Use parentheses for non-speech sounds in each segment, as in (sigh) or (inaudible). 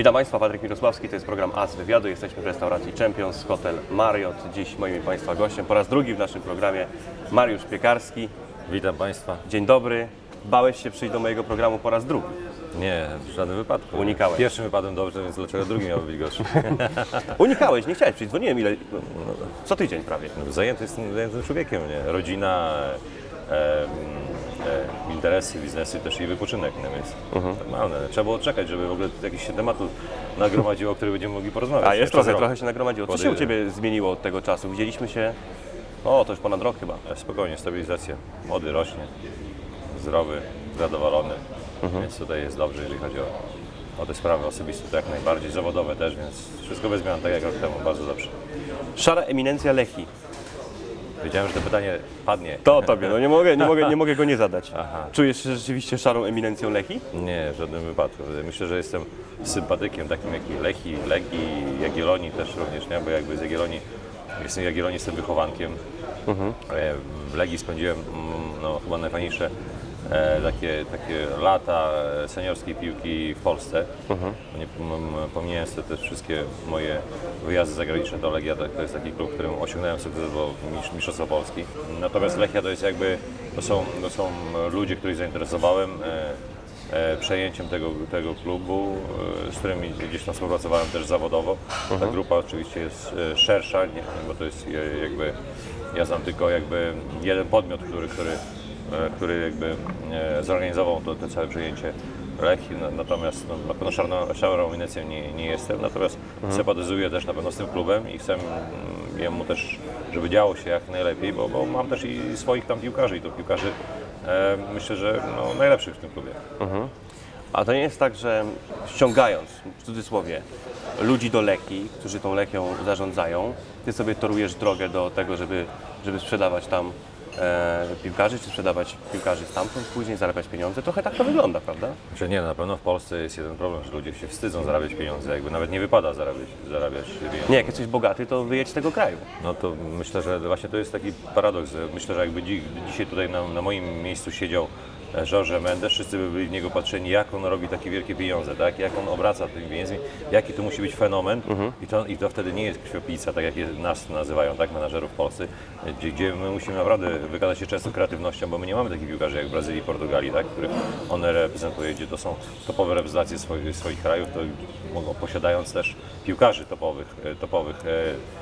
Witam Państwa, Patryk Mirosławski, to jest program AS Wywiadu. Jesteśmy w restauracji Champions, hotel Marriott. Dziś moim Państwa gościem po raz drugi w naszym programie Mariusz Piekarski. Witam Państwa. Dzień dobry. Bałeś się przyjść do mojego programu po raz drugi. Nie, w żadnym wypadku. Unikałeś. Pierwszym wypadłem dobrze, więc dlaczego drugi miał być gorszy? (laughs) Unikałeś, nie chciałeś przyjść, dzwoniłem ile... Co tydzień prawie. Zajęty jestem zajętym człowiekiem, nie? Rodzina, interesy, biznesy też i wypoczynek, no więc Mhm. normalne. Trzeba było czekać, żeby w ogóle jakiś się tematu nagromadziło, o którym będziemy mogli porozmawiać. A jest trochę, trochę się nagromadziło. Co się u. Ciebie zmieniło od tego czasu? Widzieliśmy się... O, to już ponad rok chyba. E, Spokojnie, stabilizacja. Młody rośnie, zdrowy, zadowolony, Mhm. więc tutaj jest dobrze, jeżeli chodzi o, o te sprawy osobiste, to jak najbardziej, zawodowe też, więc wszystko bez zmian, tak jak rok temu, bardzo dobrze. Szara eminencja Lechi. Wiedziałem, że to pytanie padnie. To Tobie, no nie mogę, nie mogę, nie mogę go nie zadać. (laughs) Aha. Czujesz się rzeczywiście szarą eminencją Lechi? Nie, w żadnym wypadku. Myślę, że jestem sympatykiem takim jak i Lechi, Legii, Jagiellonii też również, nie? bo jakby z Jagiellonii, jestem Jagiellonii, jestem wychowankiem. E, W Legii spędziłem mm, no, chyba najfajniejsze takie, takie lata e, seniorskiej piłki w Polsce. Bo Nie, pomijając te, te wszystkie moje wyjazdy zagraniczne do Legia, to, jest taki klub, w którym osiągnąłem sukces, bo mistrz- Mistrzostwo Polski. Natomiast Lechia to jest jakby, to są, to są ludzie, których zainteresowałem. E, e, przejęciem tego, tego klubu, e, z którymi gdzieś tam współpracowałem też zawodowo. Ta grupa oczywiście jest e, szersza, nie, bo to jest e, jakby, ja znam tylko jakby jeden podmiot, który, który, e, który jakby e, zorganizował to, to całe przejęcie Lechii, Na- natomiast no, na pewno szarną, szarą nie, nie jestem, natomiast sympatyzuję też na pewno z tym klubem i chcę jemu też, żeby działo się jak najlepiej, bo, bo mam też i swoich tam piłkarzy i to piłkarzy e, myślę, że no, najlepszych w tym klubie. A to nie jest tak, że ściągając, w cudzysłowie, ludzi do Leki, którzy tą Lekią zarządzają, ty sobie torujesz drogę do tego, żeby, żeby sprzedawać tam e, piłkarzy, czy sprzedawać piłkarzy stamtąd, później zarabiać pieniądze. Trochę tak to wygląda, prawda? Znaczy nie, na pewno w Polsce jest jeden problem, że ludzie się wstydzą zarabiać pieniądze, jakby nawet nie wypada zarabiać, zarabiać pieniądze. Nie, jak jesteś bogaty, to wyjedź z tego kraju. No to myślę, że właśnie to jest taki paradoks. Myślę, że jakby dzi dzisiaj tutaj na, na moim miejscu siedział George Mendes, wszyscy by byli w niego patrzeni, jak on robi takie wielkie pieniądze, tak? jak on obraca tymi pieniędzmi, jaki to musi być fenomen. I, to, i to wtedy nie jest krwiopijca, tak jak nas nazywają, tak, menadżerów w Polsce, gdzie, gdzie my musimy naprawdę wykazać się często kreatywnością, bo my nie mamy takich piłkarzy jak w Brazylii, Portugalii, tak, których on reprezentuje, gdzie to są topowe reprezentacje swoich, swoich krajów, to mogą, posiadając też piłkarzy topowych, e, topowych e,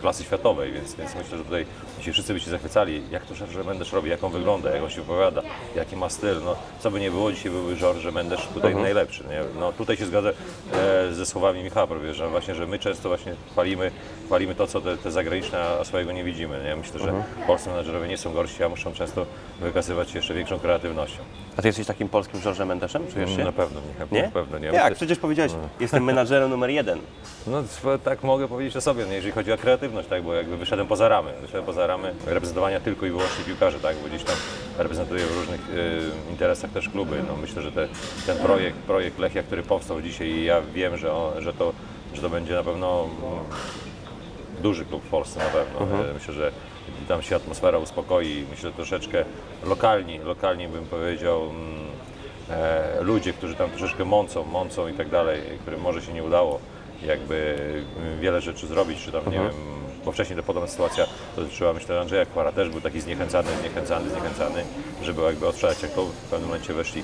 klasy światowej, więc, więc myślę, że tutaj dzisiaj wszyscy by się zachwycali, jak to George Mendes robi, jak on wygląda, jak on się opowiada, jaki ma styl. No, co by nie było, dzisiaj byłby George Mendes tutaj najlepszy. Nie? No, tutaj się zgadzam e, ze słowami Michała Probierza, że właśnie, że my często właśnie chwalimy, chwalimy to, co te, te zagraniczne, a swojego nie widzimy. Nie? Myślę, że polscy menedżerowie nie są gorsi, a muszą często wykazywać się jeszcze większą kreatywnością. A ty jesteś takim polskim George'em Mendeszem? Czujesz się? Na pewno nie. Nie? Na pewno nie. Jak? Przecież powiedziałeś, jestem menadżerem numer jeden. No tak mogę powiedzieć o sobie, nie, jeżeli chodzi o kreatywność, tak, bo jakby wyszedłem poza ramy, wyszedłem poza ramy reprezentowania tylko i wyłącznie piłkarzy, tak, bo gdzieś tam reprezentuję w różnych y, interesach też kluby. No, myślę, że te, ten projekt, projekt Lechia, który powstał dzisiaj i ja wiem, że, on, że, to, że to będzie na pewno duży klub w Polsce na pewno. E, Myślę, że tam się atmosfera uspokoi. Myślę, że troszeczkę lokalni, lokalni bym powiedział, mm, e, ludzie, którzy tam troszeczkę mącą, mącą i tak dalej, którym może się nie udało jakby mm, wiele rzeczy zrobić, czy tam nie wiem, bo wcześniej to podobna sytuacja dotyczyła, myślę, Andrzeja Kwara też był taki zniechęcany, zniechęcany, zniechęcany, żeby jakby odstrzelać jak to w pewnym momencie weszli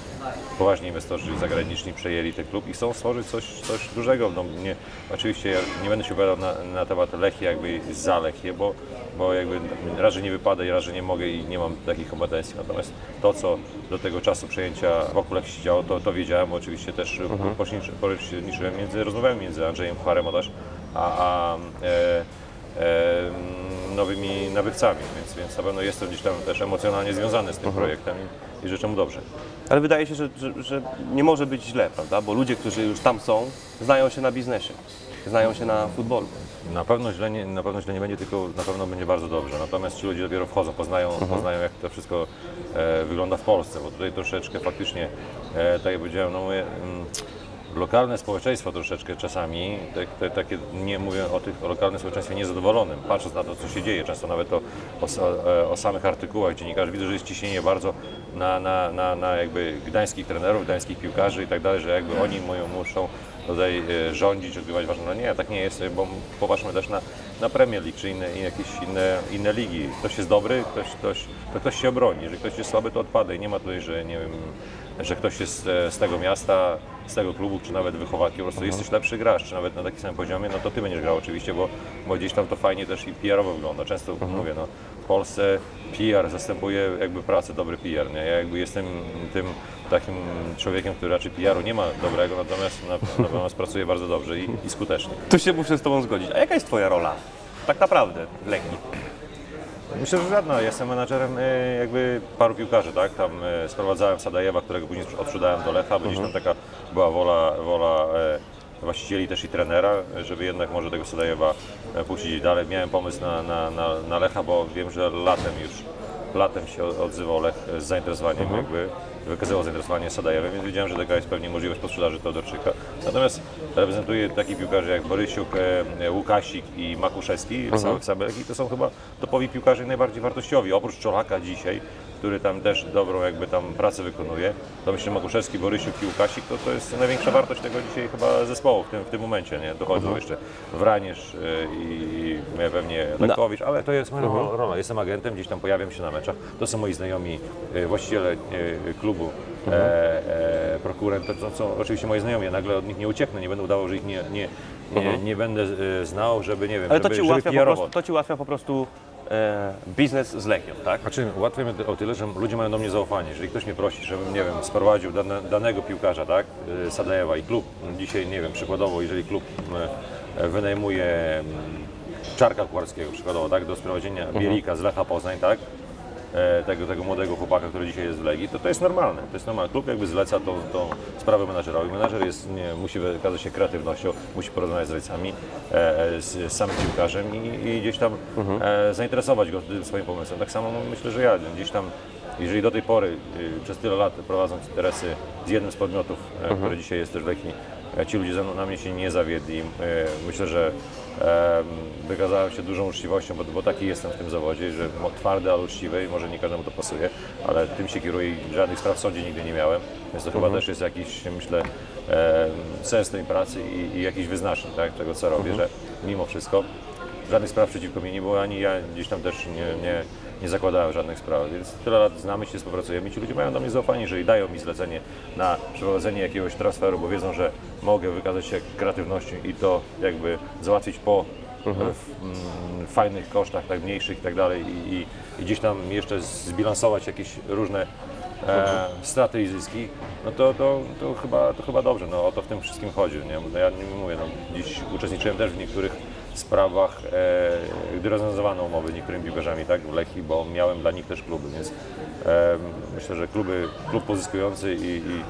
poważni inwestorzy zagraniczni, przejęli ten klub i chcą stworzyć coś, coś dużego. No, nie, oczywiście ja nie będę się wypowiadał na, na temat Lechii, jakby za Lechię, bo, bo jakby raz, że nie wypada i raz, że nie mogę i nie mam takich kompetencji. Natomiast to, co do tego czasu przejęcia wokół Lechii się działo, to, to wiedziałem, bo oczywiście też mhm. pośredniczyłem między, rozmawiałem między Andrzejem Kwarem Odasz, a, a e, nowymi nabywcami, więc, więc na pewno jestem gdzieś tam też emocjonalnie związany z tym projektem i, i życzę mu dobrze. Ale wydaje się, że, że, że nie może być źle, prawda? Bo ludzie, którzy już tam są, znają się na biznesie, znają się na futbolu. Na pewno, źle nie, na pewno źle nie będzie, tylko na pewno będzie bardzo dobrze. Natomiast ci ludzie dopiero wchodzą, poznają, poznają jak to wszystko e, wygląda w Polsce, bo tutaj troszeczkę faktycznie, e, tak jak powiedziałem, no my, mm, lokalne społeczeństwo troszeczkę czasami, te, te, takie, nie mówię o tych o lokalnym społeczeństwie niezadowolonym, patrząc na to, co się dzieje, często nawet o, o, e, o samych artykułach dziennikarzy, widzę, że jest ciśnienie bardzo na, na, na, na jakby gdańskich trenerów, gdańskich piłkarzy i tak dalej, że jakby oni moją muszą tutaj e, rządzić, odgrywać ważną rolę. Nie, tak nie jest, bo popatrzmy też na, na Premier League czy inne, jakieś inne, inne ligi. Ktoś jest dobry, ktoś, ktoś, to ktoś się obroni. Jeżeli ktoś jest słaby, to odpada i nie ma tutaj, że nie wiem, że ktoś jest e, z tego miasta, z tego klubu, czy nawet wychowakiem, po prostu jesteś lepszy gracz, czy nawet na takim samym poziomie, no to ty będziesz grał oczywiście, bo, bo gdzieś tam to fajnie też i PR-owo wygląda. Często mówię, no w Polsce PR zastępuje jakby pracę, dobry PR, nie? Ja jakby jestem tym takim człowiekiem, który raczej PR-u nie ma dobrego, natomiast na- natomiast pracuje bardzo dobrze i, i skutecznie. Tu się muszę z Tobą zgodzić. A jaka jest Twoja rola? Tak naprawdę w Legii. Myślę, że żadna. Jestem menadżerem e, jakby paru piłkarzy, tak? Tam e, sprowadzałem Sadajewa, którego później odsprzedałem do Lecha, bo gdzieś tam taka była wola, wola e, właścicieli też i trenera, żeby jednak może tego Sadajewa e, puścić dalej. Miałem pomysł na, na, na, na Lecha, bo wiem, że latem już latem się odzywał Lech z zainteresowaniem jakby wykazywał zainteresowanie Sadajewem, więc wiedziałem, że taka jest pewnie możliwość posprzedaży Teodorczyka. Natomiast reprezentuję takich piłkarzy jak Borysiuk, e, Łukasik i Makuszewski w całych Sabelek i to są chyba topowi piłkarze najbardziej wartościowi. Oprócz Czolaka dzisiaj, który tam też dobrą jakby tam pracę wykonuje, to myślę Makuszewski, Borysiuk i Łukasik, to, to jest największa wartość tego dzisiaj chyba zespołu w tym, w tym momencie, nie? Dochodzą jeszcze Wraniesz e, i i pewnie Lekowicz, ale to jest moja rola. Jestem agentem, gdzieś tam pojawiam się na meczach. To są moi znajomi e, właściciele e, klubu, e, e, prokurent, to, to są oczywiście moi znajomi. Ja nagle od nich nie ucieknę, nie będę udawał, że ich nie, nie, nie, nie będę e, znał, żeby nie wiem, Ale to żeby, Ci żeby ułatwia po prostu, to ci ułatwia po prostu e, biznes z Legią, tak? Znaczy, ułatwia mi o tyle, że ludzie mają do mnie zaufanie. Jeżeli ktoś mnie prosi, żebym, nie wiem, sprowadził dane, danego piłkarza, tak, y, Sadajewa i klub, dzisiaj, nie wiem, przykładowo, jeżeli klub y, wynajmuje mm, Czarka Kucharskiego, przykładowo, tak, do sprowadzenia Bielika z Lecha Poznań, tak, e, tego, tego młodego chłopaka, który dzisiaj jest w Legii, to to jest normalne. To jest normalne. Klub jakby zleca tą, tą sprawę menadżerowi. Menadżer jest, nie, musi wykazać się kreatywnością, musi porozmawiać z rodzicami, e, e, z, samym piłkarzem i, i gdzieś tam e, zainteresować go tym swoim pomysłem. Tak samo myślę, że ja gdzieś tam jeżeli do tej pory y, przez tyle lat prowadząc interesy z jednym z podmiotów, e, który dzisiaj jest też w Legii, e, ci ludzie ze mną na mnie się nie zawiedli. E, Myślę, że e, wykazałem się dużą uczciwością, bo, bo taki jestem w tym zawodzie, że twardy, ale uczciwy i może nie każdemu to pasuje, ale tym się kieruję i żadnych spraw w sądzie nigdy nie miałem, więc to chyba też jest jakiś, myślę, e, sens tej pracy i, i jakiś wyznacznik tak, tego, co robię, że mimo wszystko żadnych spraw przeciwko mnie nie było, ani ja gdzieś tam też nie, nie, nie zakładałem żadnych spraw, więc tyle lat znamy się, współpracujemy. Ci ludzie mają do mnie zaufanie, jeżeli dają mi zlecenie na przeprowadzenie jakiegoś transferu, bo wiedzą, że mogę wykazać się kreatywnością i to jakby załatwić po w, mm, fajnych kosztach, tak mniejszych i tak dalej i, i, i gdzieś tam jeszcze zbilansować jakieś różne e, straty i zyski, no to, to, to, chyba, to chyba dobrze, no o to w tym wszystkim chodzi, nie? No ja nie mówię, no, dziś uczestniczyłem też w niektórych sprawach, e, gdy rozwiązywano umowy z niektórymi piłkarzami, tak, w Lechii, bo miałem dla nich też kluby, więc e, myślę, że kluby, klub pozyskujący i, i,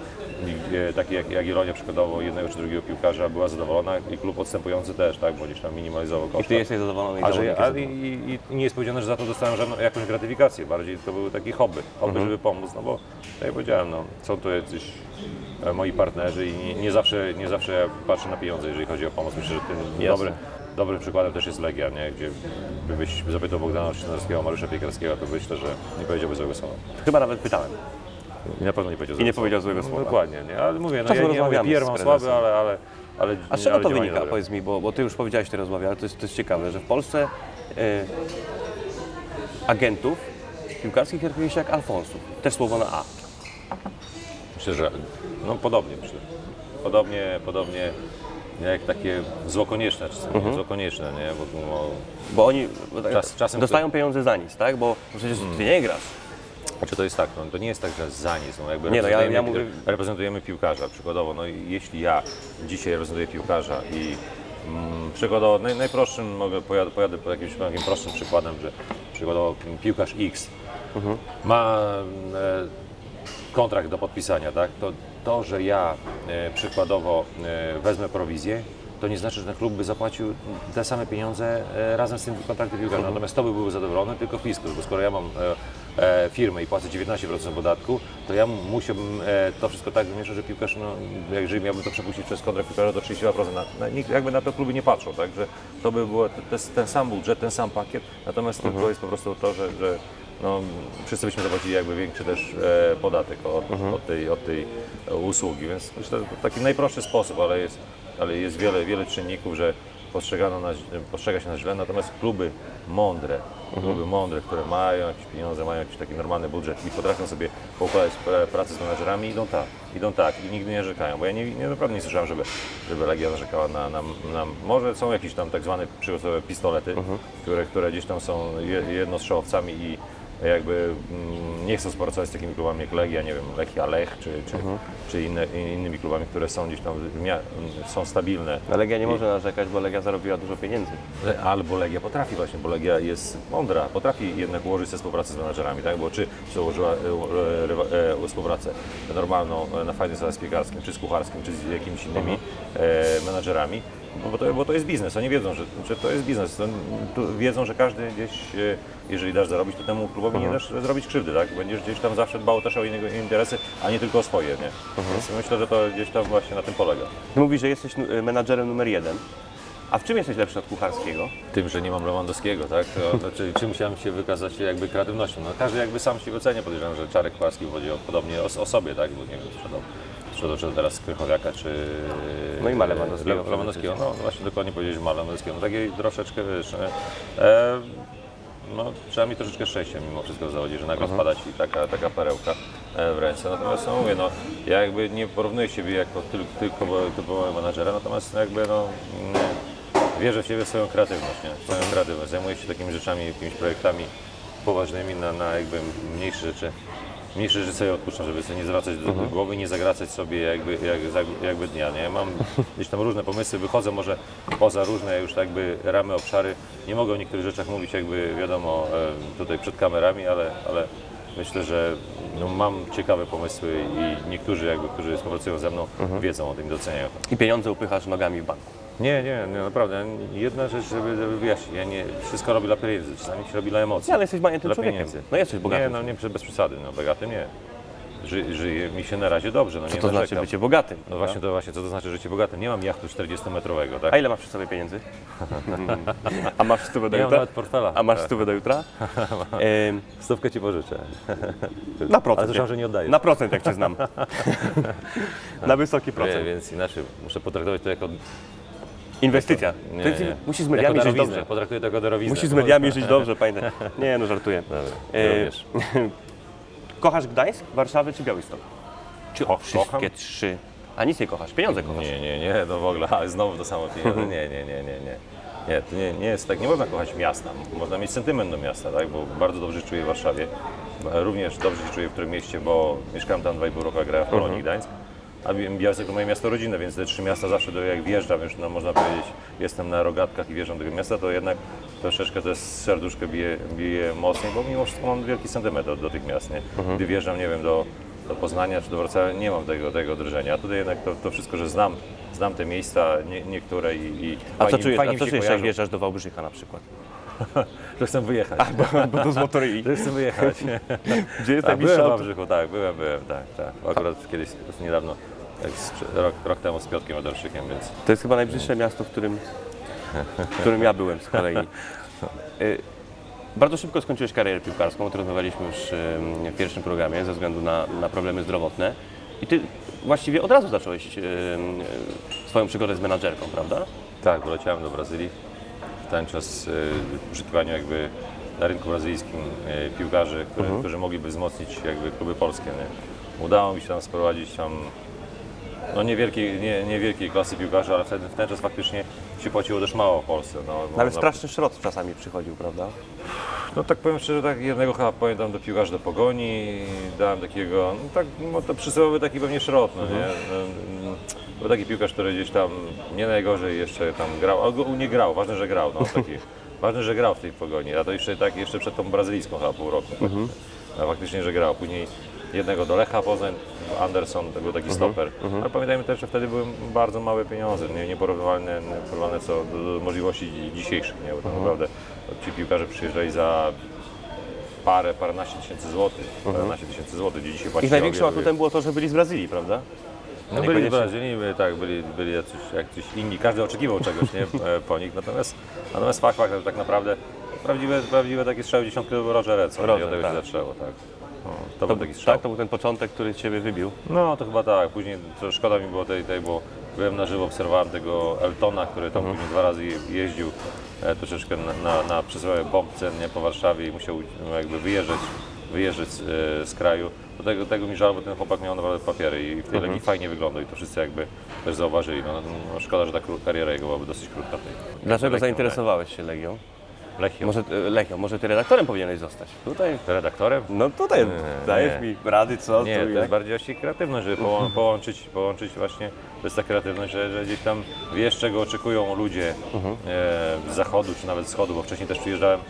e, taki jak Jagiellonia przykładowo jednego czy drugiego piłkarza była zadowolona i klub odstępujący też, tak, bo gdzieś tam minimalizował koszty. I Ty jesteś zadowolony i A, że, a i, i, i nie jest powiedziane, że za to dostałem żadną jakąś gratyfikację, bardziej to były takie hobby, hobby, żeby pomóc, no bo tak jak powiedziałem, no, są to jacyś e, moi partnerzy i nie, nie, zawsze, nie zawsze ja patrzę na pieniądze, jeżeli chodzi o pomoc. Myślę, że tym dobry, dobrym przykładem też jest Legia, nie? gdzie gdybyś zapytał Bogdana Szynarskiego, Mariusza Piekarskiego, to myślę, że nie powiedziałby złego słowa. Chyba nawet pytałem. I na pewno nie powiedział I nie powiedział słowa. złego słowa. No, dokładnie, nie? ale mówię, no, Czasem ja nie mówię, rozmawiamy PR z mam prezesem. słaby, ale, ale, ale A z czego ale to działanie wynika? dobre. Powiedz mi, bo, bo Ty już powiedziałeś w tej rozmowie, ale to jest, to jest ciekawe, że w Polsce e, agentów piłkarskich traktuje się jak Alfonsów. Też słowo na A. Myślę, że no podobnie myślę. Podobnie, podobnie jak takie zło konieczne, czy Mhm. zło konieczne, nie? Bo, Bo oni tak, Czas- czasem dostają pieniądze za nic, tak? Bo przecież Ty nie grasz. Czy to jest tak, no, to nie jest tak, że za nic, no, jakby Nie, no, ja- reprezentujemy, ja mówię- reprezentujemy piłkarza, przykładowo, no jeśli ja dzisiaj reprezentuję piłkarza i mm, przykładowo, naj, najprostszym, mogę, pojadę, pojadę po jakimś takim prostszym przykładem, że przykładowo piłkarz X Mhm. ma e, kontrakt do podpisania, tak, to to, że ja e, przykładowo e, wezmę prowizję, to nie znaczy, że ten klub by zapłacił te same pieniądze e, razem z tym kontraktem piłkarza. Natomiast to by były zadowolone tylko fiskus, bo skoro ja mam e, firmę i płacę 19% podatku, to ja musiałbym e, to wszystko tak wymieszać, że piłkarz, no, jeżeli miałbym to przepuścić przez kontrakt piłkarza, to 32%. Na, na, nikt jakby na to kluby nie patrzą, tak? Że to by było te, te, ten sam budżet, ten sam pakiet, natomiast tylko jest po prostu to, że, że no, wszyscy byśmy zapłacili jakby większy też e, podatek od, od, tej, od tej e, usługi, więc myślę, to taki najprostszy sposób, ale jest, ale jest wiele, wiele czynników, że postrzegano nas, postrzega się nas źle, natomiast kluby mądre, kluby mądre, które mają jakieś pieniądze, mają jakiś taki normalny budżet i potrafią sobie poukładać pra- pracę z menadżerami, idą tak, idą tak i nigdy nie narzekają, bo ja nie, nie naprawdę nie słyszałem, żeby, żeby Legia narzekała na, na, na, może są jakieś tam tak zwane przygotowiowe pistolety, które, które gdzieś tam są je- jednostrzałowcami i jakby mm, nie chcą współpracować z takimi klubami jak Legia, nie wiem, Lechia Lech czy, czy, czy inne, innymi klubami, które są gdzieś tam, są stabilne. No, Legia nie może narzekać, bo Legia zarobiła dużo pieniędzy. Albo Legia potrafi właśnie, bo Legia jest mądra, potrafi jednak ułożyć sobie współpracę z menadżerami, tak? Bo czy przełożyła e, e, e, współpracę normalną na fajnym stole z piekarskim, czy z kucharskim, czy z jakimiś innymi e, menadżerami, bo to, bo to jest biznes, oni wiedzą, że, że to jest biznes, to, tu wiedzą, że każdy gdzieś, e, jeżeli dasz zarobić, to temu klubowi nie dasz zrobić krzywdy, tak? Będziesz gdzieś tam zawsze dbał też o inne interesy, a nie tylko o swoje, nie? Więc myślę, że to gdzieś tam właśnie na tym polega. Ty mówisz, że jesteś nu- menadżerem numer jeden. A w czym jesteś lepszy od kucharskiego? tym, że nie mam Lewandowskiego, tak? To, znaczy, czym musiałem się wykazać jakby kreatywnością? No, każdy jakby sam się ocenia, podejrzewam, że Czarek Kowalski chodzi o, podobnie o, o sobie, tak? Bo nie wiem, sprzedał, sprzedał czy teraz Krychowiaka, czy... No i ma Lewandowskiego Le- Lewandowskiego, no właśnie dokładnie powiedzieć, że ma Lewandowskiego. No takiej troszeczkę, wiesz, e, no, trzeba mi troszeczkę szczęścia mimo wszystko w zawodzie, że nagle spada Ci taka, taka perełka e, w ręce. Natomiast no, mówię, no, ja jakby nie porównuję siebie jako tylko, tylko typowego menadżera, natomiast jakby no, mm, wierzę w siebie w swoją kreatywność, nie? W swoją kreatywność. Zajmuję się takimi rzeczami, jakimiś projektami poważnymi na, na jakby mniejsze rzeczy. Mniejsze rzeczy sobie odpuszczam, żeby sobie nie zwracać do, do głowy, nie zagracać sobie jakby, jak, jakby dnia, nie? Mam gdzieś tam różne pomysły, wychodzę może poza różne już jakby ramy, obszary. Nie mogę o niektórych rzeczach mówić jakby wiadomo em, tutaj przed kamerami, ale, ale myślę, że no, mam ciekawe pomysły i niektórzy jakby, którzy współpracują ze mną wiedzą o tym doceniają to. I pieniądze upychasz nogami w banku. Nie, nie, nie, naprawdę. Jedna rzecz, żeby, żeby wyjaśnić. Ja nie, wszystko robi dla pieniędzy, czasami się robi dla emocji. Nie, ale jesteś majętnym dla człowiekiem. pieniędzy. No jesteś bogatym. Nie, no nie bez przesady, no bogatym nie. Ży, żyje mi się na razie dobrze, no Co nie to znaczy narzekam. bycie bogatym? No właśnie to właśnie, co to znaczy życie bogatym? Nie mam jachtu 40-metrowego, tak? A ile masz przy sobie pieniędzy? (laughs) A masz stówę do Nie mam jutra? nawet portfela. A masz stówę do jutra? (laughs) Stówkę ci pożyczę. na procent. Ale słyszałem, że nie oddajesz. Na procent, jak cię znam. (laughs) na wysoki Nie, procent. więc inaczej muszę potraktować to jako... Inwestycja. Nie, To jest, nie. musisz z mediami żyć dobrze. Potraktuję to jako darowiznę. Musisz z mediami żyć dobrze, pamiętaj. Nie, no żartuję. (laughs) Dobra, E. (laughs) Kochasz Gdańsk, Warszawę czy Białystok? Czy Ko- wszystkie kocham? trzy? A nic nie kochasz, pieniądze kochasz. Nie, nie, nie, no w ogóle, a znowu to samo pieniądze. (laughs) Nie, nie, nie, nie, nie. Nie, to nie, nie jest tak, nie można kochać miasta. Można mieć sentyment do miasta, tak? bo bardzo dobrze czuję w Warszawie. Również dobrze się czuję w którym mieście, bo mieszkałem tam 2,5 roku, a grałem w Polonii Gdańsk. A Bi- Białystok to moje miasto rodzinne, więc te trzy miasta zawsze, do, jak wjeżdżam, już no, można powiedzieć, jestem na rogatkach i wjeżdżam do tego miasta, to jednak troszeczkę to jest serduszko bije, bije mocniej, bo mimo wszystko mam wielki sentyment do, do tych miast. Nie? Gdy wjeżdżam, nie wiem, do, do Poznania czy do Wrocławia, nie mam tego, tego drżenia. A tutaj jednak to, to wszystko, że znam, znam te miejsca, nie, niektóre i, i A co czujesz, a co czujesz jak wjeżdżasz do Wałbrzycha na przykład? (laughs) że chcę wyjechać. Bo do Złotoryi. Że (laughs) chcę wyjechać. (laughs) Gdzie jest Tak, byłem w najbliższa... Wałbrzychu, tak, byłem, byłem, tak, tak. Akurat kiedyś, niedawno, tak, rok, rok temu z Piotkiem Adolszykiem, więc To jest chyba najbliższe miasto, w którym, w którym ja byłem z kolei. (laughs) Y, Bardzo szybko skończyłeś karierę piłkarską, o tym rozmawialiśmy już w pierwszym programie ze względu na, na problemy zdrowotne. I ty właściwie od razu zacząłeś y, swoją przygodę z menadżerką, prawda? Tak, poleciałem do Brazylii. W ten czas y, w poszukiwaniu jakby na rynku brazylijskim y, piłkarzy, które, którzy mogliby wzmocnić jakby kluby polskie. Nie? Udało mi się tam sprowadzić tam no niewielkiej, nie, niewielkiej klasy piłkarzy, ale wtedy, w ten czas faktycznie się płaciło też mało w Polsce. No, bo Ale na- straszny szrot czasami przychodził, prawda? No tak powiem szczerze, tak jednego chyba pamiętam do piłkarza do Pogoni, dałem takiego, no tak, no to przysłowiowy taki pewnie szrot, no nie? No, Był taki piłkarz, który gdzieś tam nie najgorzej jeszcze tam grał, ale go- nie grał, ważne, że grał, no (laughs) taki, ważne, że grał w tej Pogoni, a to jeszcze tak, jeszcze przed tą brazylijską chyba pół roku, faktycznie. No, faktycznie, że grał. Później jednego do Lecha Poznań, Anderson, to był taki stoper, ale pamiętajmy też, że wtedy były bardzo małe pieniądze, nie, nieporównywalne porównane co do, do możliwości dzi- dzisiejszych, nie? Bo tak naprawdę ci piłkarze przyjeżdżali za parę, paręnaście tysięcy złotych, paręnaście tysięcy złotych, gdzie dzisiaj płaci Ich największym atutem było to, że byli z Brazylii, prawda? no byli w Brazylii, byli, tak, byli, byli jacyś, jacyś inni, każdy oczekiwał czegoś nie, (laughs) e, po nich, natomiast, natomiast fakt, fakt, że tak naprawdę prawdziwe, prawdziwe takie strzały dziesiątkę to był Roger Edson, Roger, i od tego tak. się zaczęło, tak. No, to, był taki strzał. tak, to był ten początek, który Ciebie wybił. No to chyba tak, później to szkoda mi było tej, tej bo byłem na żywo, obserwowałem tego Eltona, który tam później dwa razy je- jeździł e, troszeczkę na, na, na przesyłowe bombce nie, po Warszawie i musiał no, jakby wyjeżdżać, wyjeżdżać z, e, z kraju. Do tego, tego mi żal, bo ten chłopak miał naprawdę papiery i w tej Legii fajnie wyglądał i to wszyscy jakby też zauważyli. No, no, szkoda, że ta kariera jego byłaby dosyć krótka. tej- Dlaczego zainteresowałeś się Legią? Lechią. Może e, Lechią, może Ty redaktorem powinieneś zostać? Tutaj, redaktorem? no tutaj Nie, dajesz nie. mi rady, co, Nie, tu to jest bardziej właśnie kreatywność, żeby połą- (laughs) połączyć, połączyć właśnie, to jest ta kreatywność, że, że gdzieś tam wiesz, czego oczekują ludzie e, z zachodu, czy nawet z wschodu, bo wcześniej też przyjeżdżałem e,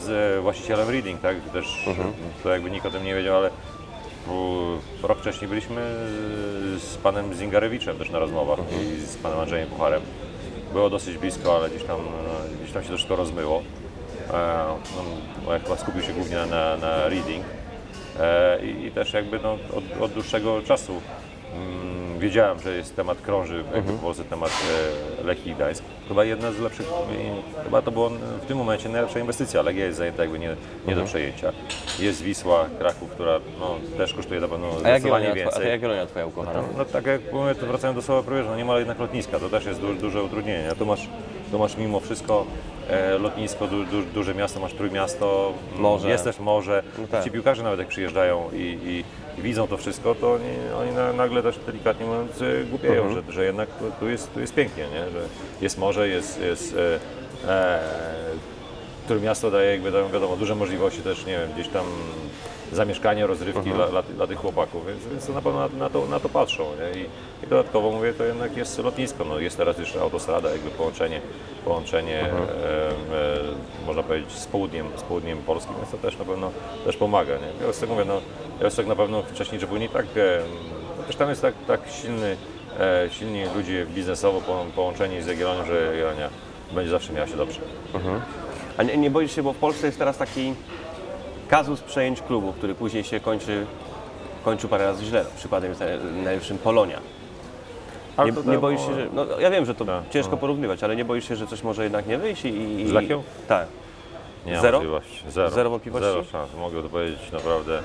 z właścicielem Reading, tak, też to jakby nikt o tym nie wiedział, ale rok wcześniej byliśmy z, z panem Zingarewiczem też na rozmowach i z panem Andrzejem Pucharem. Było dosyć blisko, ale gdzieś tam, e, gdzieś tam się to wszystko rozmyło. E, no, chyba skupił się głównie na, na, na reading. E, i, I też jakby no, od, od dłuższego czasu mm, wiedziałem, że jest temat krąży jakby w Polsce, temat e, Lechii Gdańsk. Chyba jedna z lepszych, chyba to było w tym momencie najlepsza inwestycja. Legia jest zajęta jakby nie, nie do przejęcia. Jest Wisła, Kraków, która no, też kosztuje na pewno zdecydowanie twa- a więcej. jak Jelonia Twoja ukochana? No tak jak mówię, to wracając do słowa prowieża, no nie ma jednak lotniska, to też jest du duże utrudnienie. Tu masz, tu masz mimo wszystko e, lotnisko, du du duże miasto, masz trójmiasto, Morze. jest też morze. No tak. Ci piłkarze nawet jak przyjeżdżają i, i widzą to wszystko, to oni, oni na, nagle też delikatnie mówiąc e, głupieją, Mhm. że, że jednak tu, tu, jest, tu jest pięknie, nie? że jest morze, jest, jest e, e, które miasto daje jakby tam, wiadomo, duże możliwości też, nie wiem, gdzieś tam zamieszkania, rozrywki dla, dla, dla tych chłopaków, więc, więc to na pewno na, na, to, na to patrzą. I, I dodatkowo mówię, to jednak jest lotnisko, no, jest teraz jeszcze autostrada, jakby połączenie, połączenie e, e, można powiedzieć z południem, z południem Polski, więc to też na pewno też pomaga. Nie? Ja tego mówię, no, tak na pewno wcześniej czy później tak, e, no, też tam jest tak, tak silny, e, silni ludzie biznesowo po, połączeni z Jagiellonią, że Jagiellonia będzie zawsze miała się dobrze. A nie, nie boisz się, bo w Polsce jest teraz taki kazus przejęć klubu, który później się kończy, kończył parę razy źle. Przykładem jest naj- najlepszym Polonia. Nie, nie tam- boisz się, że, no ja wiem, że to Tak, ciężko porównywać, ale nie boisz się, że coś może jednak nie wyjść i... i Z Lechią? Tak. Nie Zero? możliwości. Zero. Zero wątpliwości? Zero szans. Mogę to powiedzieć naprawdę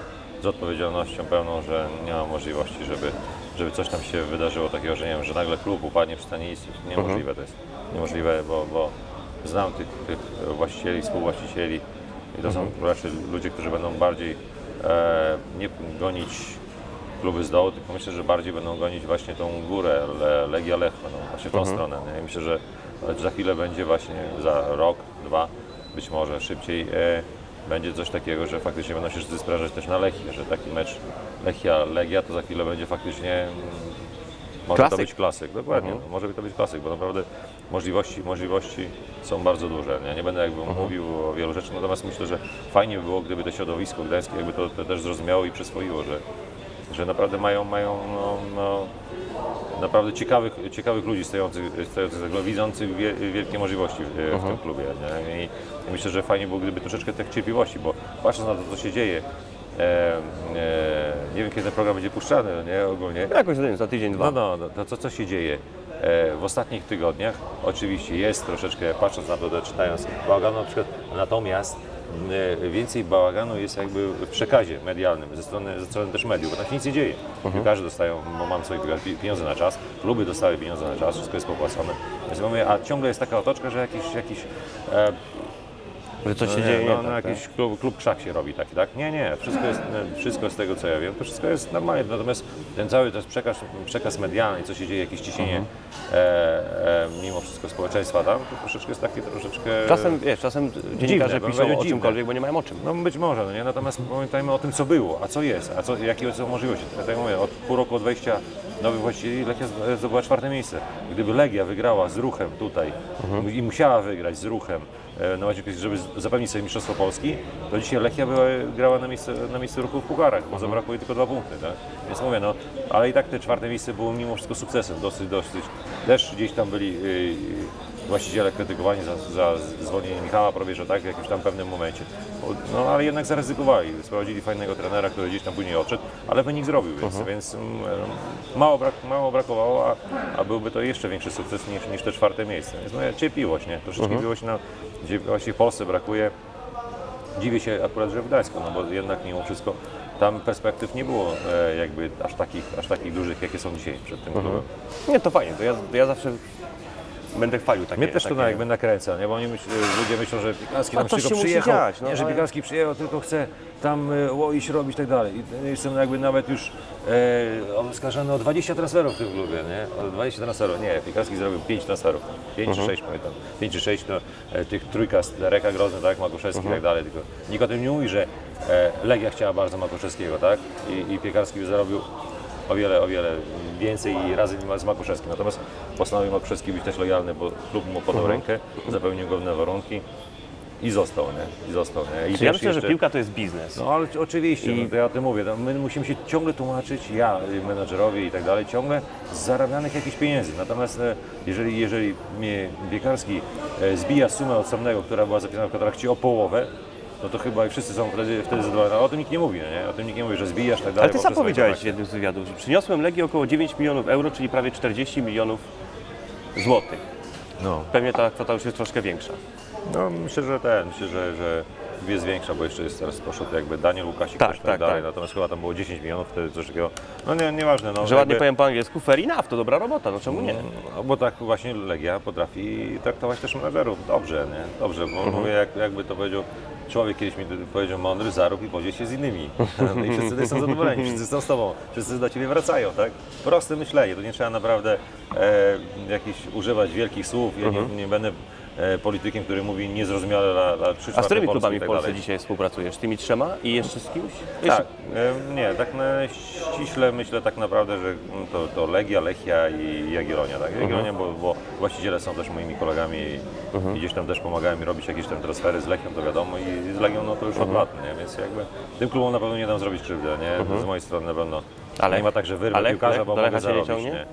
z odpowiedzialnością pełną, że nie ma możliwości, żeby, żeby coś tam się wydarzyło takiego, że nie wiem, że nagle klub upadnie, przestanie istnieć. Niemożliwe Mhm. to jest. Niemożliwe, bo, bo znam tych, tych właścicieli, współwłaścicieli i to Mhm. są raczej ludzie, którzy będą bardziej e, nie gonić kluby z dołu, tylko myślę, że bardziej będą gonić właśnie tą górę, Le, Legia Lech, będą właśnie w tą Mhm. stronę. Nie? I myślę, że za chwilę będzie właśnie za rok, dwa, być może szybciej e, będzie coś takiego, że faktycznie będą się wszyscy sprężać też na Lechię, że taki mecz Lechia-Legia to za chwilę będzie faktycznie mm, może Klasyk. to być klasyk, dokładnie, Mhm. może to być klasyk, bo naprawdę możliwości, możliwości są bardzo duże. Nie, nie będę jakby Mhm. mówił o wielu rzeczach, natomiast myślę, że fajnie by było, gdyby to środowisko gdańskie jakby to, to też zrozumiało i przyswoiło, że, że naprawdę mają, mają no, no, naprawdę ciekawych, ciekawych ludzi stojących, stojących za widzących wie, wielkie możliwości w, w Mhm. tym klubie. Nie? I myślę, że fajnie było, gdyby troszeczkę tych cierpliwości, bo patrząc na to, co się dzieje, e, e, nie wiem, kiedy ten program będzie puszczany, no nie, ogólnie, Jakoś nie wiem, za tydzień, dwa. no, no, no to co, co się dzieje e, w ostatnich tygodniach? Oczywiście jest troszeczkę, patrząc na to, czytając bałaganu na przykład, natomiast e, więcej bałaganu jest jakby w przekazie medialnym, ze strony, ze strony też mediów, bo tam się nic nie dzieje. Piłkarze dostają, bo mam swoje pi- pieniądze na czas, kluby dostały pieniądze na czas, wszystko jest popłacone. Więc mówię, a ciągle jest taka otoczka, że jakiś, jakiś e, Że coś się no dzieje nie, no, no tak, jakiś klub, klub krzak się robi taki, tak? Nie, nie, wszystko jest, wszystko z tego co ja wiem, to wszystko jest normalnie, natomiast ten cały jest przekaz, przekaz medialny, co się dzieje, jakieś ciśnienie Mhm. e, e, mimo wszystko społeczeństwa tam, to troszeczkę jest takie troszeczkę... tak? Czasem, wiesz, czasem dziennikarze bo piszą będzie o dziwne. czymkolwiek, bo nie mają o czym. No być może, no nie? Natomiast pamiętajmy o tym, co było, a co jest, a co, jakie są możliwości. Tak jak mówię, od pół roku od wejścia nowych właścicieli Lechia zdobyła czwarte miejsce. Gdyby Legia wygrała z ruchem tutaj i musiała wygrać z ruchem, e, no właśnie, żeby zapewnić sobie Mistrzostwo Polski, to dzisiaj Lechia była, grała na miejsce, na ruchu w pucharach, bo zabrakło jej tylko dwa punkty. Tak? Więc mówię, no, ale i tak te czwarte miejsce było mimo wszystko sukcesem, dosyć, dosyć. Też gdzieś tam byli, y, właściciele krytykowani za, za zwolnienie Michała Probierza, tak, w jakimś tam pewnym momencie. No ale jednak zaryzykowali, sprowadzili fajnego trenera, który gdzieś tam później odszedł, ale wynik zrobił, więc, więc mm, mało, brak, mało brakowało, a, a byłby to jeszcze większy sukces niż, niż te czwarte miejsce. Więc cierpliwość, nie? Troszeczkę cierpliwość nam cierpliwości w Polsce brakuje. Dziwię się akurat, że w Gdańsku, no bo jednak mimo wszystko tam perspektyw nie było e, jakby aż takich, aż takich dużych, jakie są dzisiaj przed tym klubem. Nie, to fajnie, to ja, to ja zawsze będę chwalił takie Mnie też to takie... na jakby nakręca, nie? bo oni myśl, ludzie myślą, że Pikarski A tam tylko przyjechał, dziać, no, nie, że ale- Pikarski przyjechał, tylko chce tam e, łoić, robić i tak dalej. I jestem jakby nawet już e, oskarżony o 20 transferów w tym klubie, nie? O 20 transferów, nie, Pikarski zrobił 5 transferów, 5 Mhm. czy 6 pamiętam, 5 czy 6 to e, tych trójka, z Reka Grozny, tak, Makuszewski Mhm. i tak dalej, tylko nikt o tym nie mówi, że e, Legia chciała bardzo Makuszewskiego, tak? I, i Piekarski by zarobił o wiele, o wiele więcej i razy nie ma z Makuszewskim. Natomiast postanowił Makuszewski być też lojalny, bo klub mu podał rękę, zapełnił godne warunki i został, nie? I został, nie? I ja myślę, że jeszcze- piłka to jest biznes. No ale oczywiście, I- no, to ja o tym mówię. No, my musimy się ciągle tłumaczyć, ja, y, menadżerowie i tak dalej, ciągle z zarabianych jakichś pieniędzy. Natomiast e, jeżeli, jeżeli mnie Biekarski e, zbija sumę odstępnego, która była zapisana w kontrakcie o połowę, no to chyba i wszyscy są wtedy, wtedy zadowoleni. O tym nikt nie mówi, no nie? O tym nikt nie mówi, że zbijasz tak dalej. Ale ty sam powiedziałeś w jednym z wywiadów, że przyniosłem Legii około 9 milionów euro, czyli prawie 40 milionów złotych. No. Pewnie ta kwota już jest troszkę większa. No myślę, że ten, myślę, że, że jest większa, bo jeszcze jest teraz poszedł jakby Daniel Łukasik Tak, tak, tak, dalej, tak. natomiast chyba tam było 10 milionów wtedy coś takiego. No nie, nieważne. No, Że ładnie jakby- powiem po angielsku, fair enough, to dobra robota, no czemu nie? No, bo tak właśnie Legia potrafi traktować też menadżerów dobrze, nie? Dobrze, bo Mhm. mówię, jak, jakby to powiedział człowiek kiedyś mi powiedział mądry, zarób i podziel się z innymi. (laughs) No I wszyscy tutaj są zadowoleni, wszyscy są z tobą, wszyscy do ciebie wracają, tak? Proste myślenie, to nie trzeba naprawdę e, jakichś używać wielkich słów, ja nie, nie będę politykiem, który mówi niezrozumiale dla, dla Mhm. A z którymi klubami w tak Polsce dalej. dzisiaj współpracujesz? Z tymi trzema i jeszcze z kimś? Tak, e, nie, tak na ściśle myślę tak naprawdę, że mm, to, to Legia, Lechia i Jagiellonia. Tak? Jagiellonia, bo, bo właściciele są też moimi kolegami i, i gdzieś tam też pomagają mi robić jakieś tam transfery z Lechią, to wiadomo, i z Legią no to już od lat, nie? więc jakby tym klubom na pewno nie dam zrobić krzywdę, nie? z mojej strony na pewno. Ale- nie ma tak, że wyrwę piłkarza, bo mogę zarobić. Nie?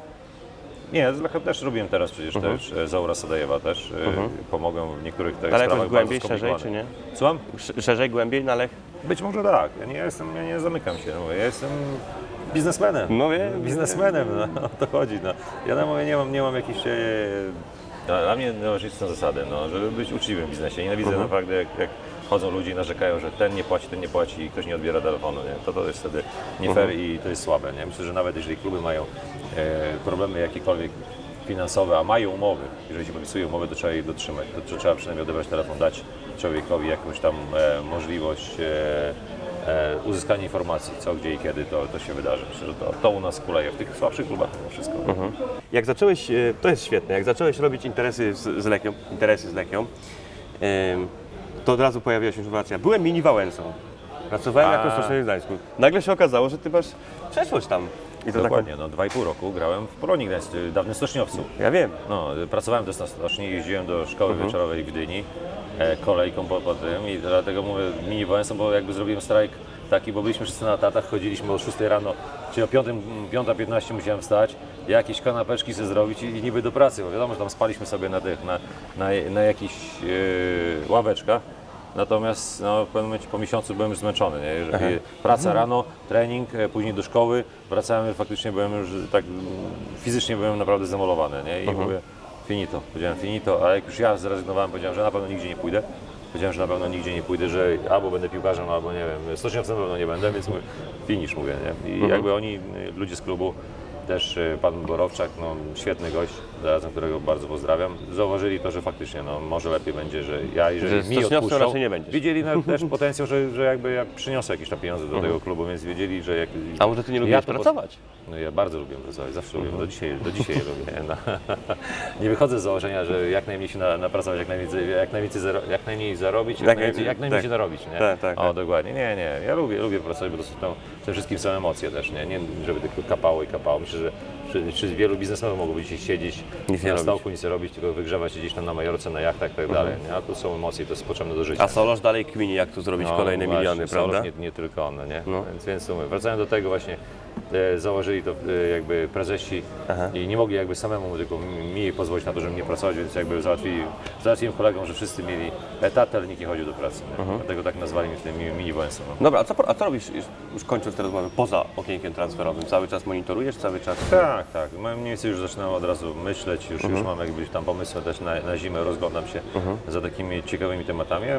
Nie, z Lechem też robiłem teraz przecież też, e, Zaura Sadejewa też, e, pomogę w niektórych tych Ale sprawach głębiej, szerzej, czy nie? Słucham? Sz- Szerzej, głębiej na Lech? Być może tak. Ja nie jestem, ja nie zamykam się. No, ja jestem biznesmenem. No wiem, Biznesmenem, no, o to chodzi. No. Ja na mówię, nie mam, nie mam jakichś. E, dla dla mnie najważniejsze są zasady, no, żeby być uczciwym w biznesie. Nienawidzę naprawdę, jak, jak chodzą ludzie i narzekają, że ten nie płaci, ten nie płaci i ktoś nie odbiera telefonu. Nie? To, to jest wtedy nie fair i to jest słabe. Nie? Myślę, że nawet jeżeli kluby mają e, problemy jakiekolwiek finansowe, a mają umowy, jeżeli się podpisuje umowę, to trzeba jej dotrzymać. To, to trzeba przynajmniej odebrać telefon, dać człowiekowi jakąś tam e, możliwość e, uzyskania informacji, co, gdzie i kiedy to, to się wydarzy. Myślę, że to, to u nas kuleje w tych słabszych klubach mimo wszystko. Jak zacząłeś, to jest świetne, jak zacząłeś robić interesy z, z Lechią, interesy z Lechią, em, to od razu pojawiła się informacja, byłem mini Wałęsą, pracowałem jako stoczniowym w Gdańsku. Nagle się okazało, że ty masz przeszłość tam. I to Dokładnie, no dwa i pół roku grałem w Polonii Gdańskiej, dawnym stoczniowcu. ja wiem. No, pracowałem też na stoczni, jeździłem do szkoły Mhm. wieczorowej w Gdyni e, kolejką po, po tym i dlatego mówię mini Wałęsą, bo jakby zrobiłem strajk taki, bo byliśmy wszyscy na tatach, chodziliśmy o 6 rano, czyli o 5.15 musiałem wstać, jakieś kanapeczki sobie zrobić i, i niby do pracy, bo wiadomo, że tam spaliśmy sobie na tych, na, na, na jakichś e, ławeczkach. Natomiast no, w pewnym momencie po miesiącu byłem już zmęczony. Nie? Mhm. Praca rano, trening, e, później do szkoły, wracałem faktycznie byłem już tak mm, fizycznie byłem naprawdę zamolowany. Nie? I Mhm. mówię, finito, powiedziałem finito, ale jak już ja zrezygnowałem, powiedziałem, że na pewno nigdzie nie pójdę. Powiedziałem, że na pewno nigdzie nie pójdę, że albo będę piłkarzem, albo nie wiem, stoczniowcem na pewno nie będę, więc mówię, finish mówię, nie? I Mhm. jakby oni, ludzie z klubu, też y, pan Borowczak, no, świetny gość, zarazem którego bardzo pozdrawiam, zauważyli to, że faktycznie no, może lepiej będzie, że ja, jeżeli Że mi odpuszczą, raczej nie będziesz. widzieli na, (laughs) też potencjał, że, że jakby ja przyniosę jakieś tam pieniądze do tego klubu, więc wiedzieli, że jak... Mhm. A może ty nie ja lubisz pod- pracować? no ja bardzo lubię pracować, zawsze Mhm. lubię, do dzisiaj, do dzisiaj (laughs) lubię. No. (laughs) Nie wychodzę z założenia, że jak najmniej się na, napracować, jak najwięcej, jak najwięcej zaro, jak najmniej zarobić, jak, Jak najwięcej, naj- jak najmniej tak. się narobić, nie? Tak, tak, O, tak. dokładnie. Nie, nie, ja lubię, lubię pracować, bo to są przede wszystkim są emocje też, nie? Nie, żeby tylko kapało i kapało. Myślę, że przy, przy wielu biznesmenów mogłoby dzisiaj siedzieć Nic nie na stołku, nic nie robić, tylko wygrzewać się gdzieś tam na Majorce, na jachtach i tak dalej, nie? A tu są emocje, to jest potrzebne do życia. A Solosz dalej kmini, jak tu zrobić No, kolejne właśnie, miliony, prawda? Nie, nie tylko one, nie? No. Więc, więc mówię, wracając do tego właśnie, e, założyli to e, jakby prezesi i nie mogli jakby samemu tylko mi pozwolić na to, żeby nie pracować, więc jakby załatwili, załatwiłem kolegom, że wszyscy mieli etaty, ale nikt nie chodził do pracy. nie? Dlatego tak nazwali mnie tym mini- wojensem. no. Dobra, a co, a co robisz, już- kończąc tę rozmowę, poza okienkiem transferowym? Cały czas monitorujesz, cały czas... Tak, tak. Mniej więcej już zaczynam od razu myśleć, już, już mam jakby tam pomysły też na, na zimę, rozglądam się za takimi ciekawymi tematami. Ja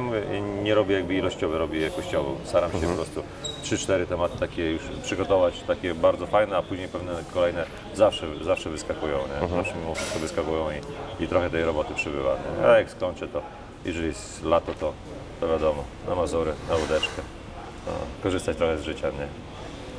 nie robię jakby ilościowo, robię jakościowo. Staram się po prostu 3-4 tematy takie już przygotować, takie bardzo fajne, a później pewne kolejne zawsze, zawsze wyskakują, nie? Zawsze mimo wszystko wyskakują i, i trochę tej roboty przybywa. Nie? A jak skończę to, jeżeli jest lato, to, to wiadomo, na Mazury, na łódeczkę. No, korzystać trochę z życia, nie?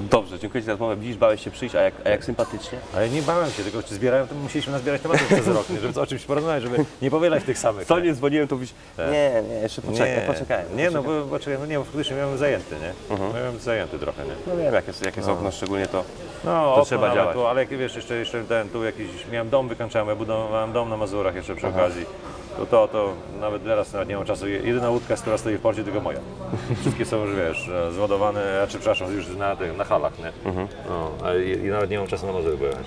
Dobrze, dziękuję Ci za rozmowę. Widzisz, bałeś się przyjść, a jak, a jak sympatycznie. Ale nie bałem się, tylko czy zbierają, to musieliśmy nazbierać tematów przez rok, nie? żeby o czymś porozmawiać, żeby nie powielać tych samych. Co nie? nie dzwoniłem, to byś... Nie, nie, jeszcze poczekaj, poczekaj. Nie, no bo, bo, czekaj, no nie, bo faktycznie miałem zajęty, nie? Miałem zajęty trochę, nie? No wiem, jak jest, jak jest okno, szczególnie to... No, okno trzeba działać. Tu, ale jak wiesz, jeszcze, jeszcze ten, tu jakiś, miałem dom wykończony, ja budowałem dom na Mazurach jeszcze przy okazji. To, to, to nawet teraz nawet nie mam czasu. Jedyna łódka, która stoi w porcie, tylko moja. Wszystkie są już, wiesz, zładowane, a czy przepraszam, już na, na halach, nie? No, ale i, i nawet nie mam czasu na Mazury pojechać.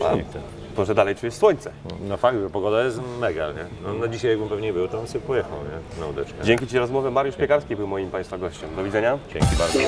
No, nigdy. Może dalej czujesz słońce. no fakt, że pogoda jest mega, nie? No, na dzisiaj jakbym pewnie był, to bym sobie pojechał, nie? Na łódeczkę. Dzięki Ci za rozmowę. Mariusz Piekarski był moim Państwa gościem. Do widzenia. Dzięki bardzo.